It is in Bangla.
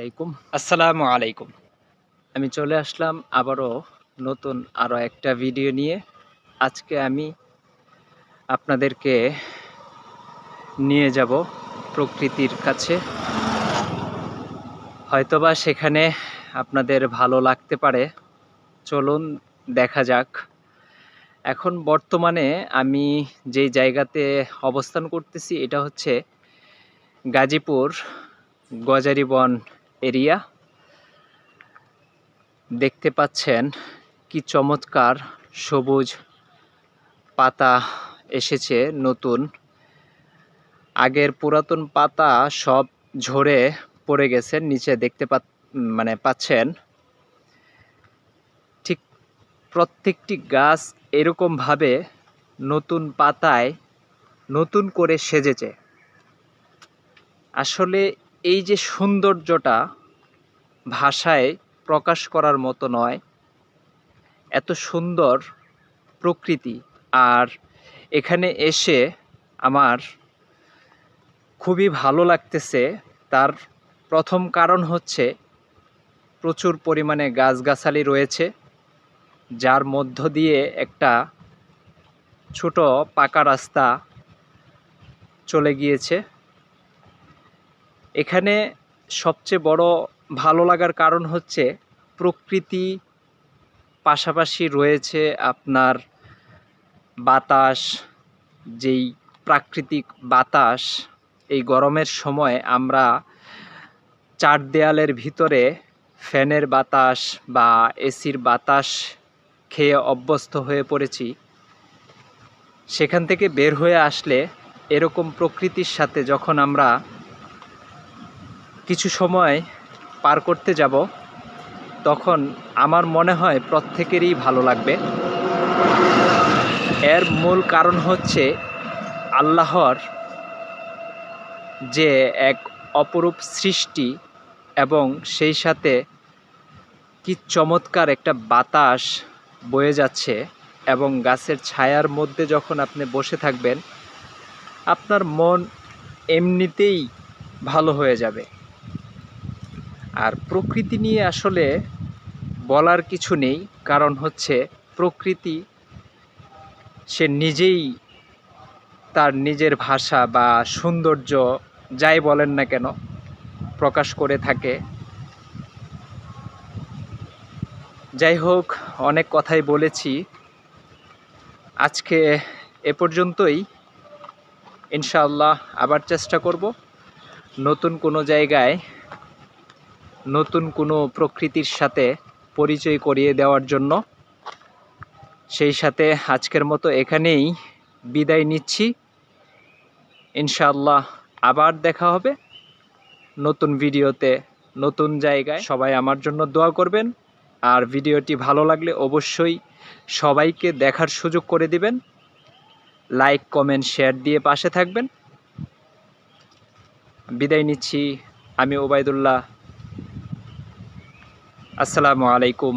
আলাইকুম। আসসালামু আলাইকুম। আমি চলে আসলাম আবারও নতুন আরও একটা ভিডিও নিয়ে। আজকে আমি আপনাদেরকে নিয়ে যাব প্রকৃতির কাছে। হয়তোবা সেখানে আপনাদের ভালো লাগতে পারে। চলুন দেখা যাক। এখন বর্তমানে আমি যেই জায়গাতে অবস্থান করতেছি, এটা হচ্ছে গাজীপুর গজারিবন এরিয়া। দেখতে পাচ্ছেন কি চমৎকার সবুজ পাতা এসেছে নতুন। আগের পুরাতন পাতা সব ঝরে পড়ে গেছে, নিচে দেখতে পা মানে পাচ্ছেন। ঠিক প্রত্যেকটি গাছ এরকমভাবে নতুন পাতায় নতুন করে সেজেছে। আসলে এই যে সৌন্দর্যটা ভাষায় প্রকাশ করার মতো নয়, এত সুন্দর প্রকৃতি। আর এখানে এসে আমার খুবই ভালো লাগতেছে। তার প্রথম কারণ হচ্ছে প্রচুর পরিমাণে গাছগাছালি রয়েছে, যার মধ্য দিয়ে একটা ছোট পাকা রাস্তা চলে গিয়েছে। এখানে সবচেয়ে বড় ভালো লাগার কারণ হচ্ছে প্রকৃতি পাশাপাশি রয়েছে আপনার বাতাস, যেই প্রাকৃতিক বাতাস, এই গরমের সময় আমরা চার দেয়ালের ভিতরে ফ্যানের বাতাস বা এসির বাতাস খেয়ে অভ্যস্ত হয়ে পড়েছি। সেখান থেকে বের হয়ে আসলে এরকম প্রকৃতির সাথে যখন আমরা কিছু সময় পার করতে যাব, তখন আমার মনে হয় প্রত্যেকেরই ভালো লাগবে। এর মূল কারণ হচ্ছে আল্লাহর যে এক অপরূপ সৃষ্টি এবং সেই সাথে কি চমৎকার একটা বাতাস বয়ে যাচ্ছে এবং গাছের ছায়ার মধ্যে যখন আপনি বসে থাকবেন, আপনার মন এমনিতেই ভালো হয়ে যাবে। আর প্রকৃতি নিয়ে আসলে বলার কিছু নেই, কারণ হচ্ছে প্রকৃতি সে নিজেই তার নিজের ভাষা বা সৌন্দর্য যাই বলেন না কেন প্রকাশ করে থাকে। যাই হোক, অনেক কথাই বলেছি। আজকে এ পর্যন্তই। ইনশাআল্লাহ আবার চেষ্টা করব নতুন কোনো জায়গায় নতুন কোনো প্রকৃতির সাথে পরিচয় করিয়ে দেওয়ার জন্য। সেই সাথে আজকের মতো এখানেই বিদায় নিচ্ছি। ইনশাআল্লাহ আবার দেখা হবে নতুন ভিডিওতে নতুন জায়গায়। সবাই আমার জন্য দোয়া করবেন। আর ভিডিওটি ভালো লাগলে অবশ্যই সবাইকে দেখার সুযোগ করে দিবেন। লাইক, কমেন্ট, শেয়ার দিয়ে পাশে থাকবেন। বিদায় নিচ্ছি। আমি ওবায়দুল্লাহ আসসালামু আলাইকুম।